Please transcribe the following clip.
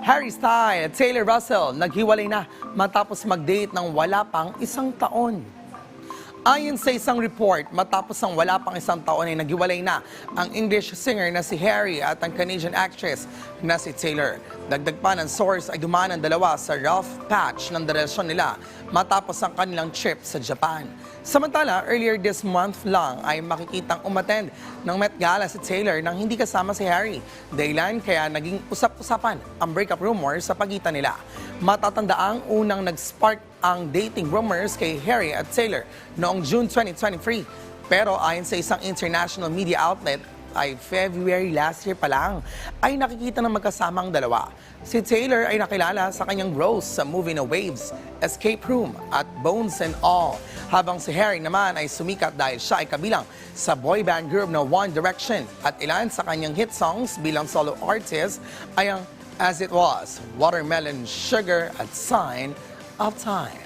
Harry Styles at Taylor Russell naghiwalay na matapos mag-date ng wala pang isang taon. Ayon sa isang report, matapos ang wala pang isang taon ay naghiwalay na ang English singer na si Harry at ang Canadian actress na si Taylor. Dagdag pa ng source ay dumaan ang dalawa sa rough patch ng relasyon nila matapos ang kanilang trip sa Japan. Samantala, earlier this month lang ay makikitang umattend ng Met Gala si Taylor nang hindi kasama si Harry. Dahilan kaya naging usap-usapan ang breakup rumors sa pagitan nila. Matatandaang unang nag-spark ang dating rumors kay Harry at Taylor noong June 2023. Pero ayon sa isang international media outlet, ay February last year pa lang ay nakikita ng magkasama ang dalawa. Si Taylor ay nakilala sa kanyang roles sa movie na Waves, Escape Room at Bones and All. Habang si Harry naman ay sumikat dahil siya ay kabilang sa boy band group na One Direction at ilan sa kanyang hit songs bilang solo artist ay ang As It Was, Watermelon Sugar at Sign of Time.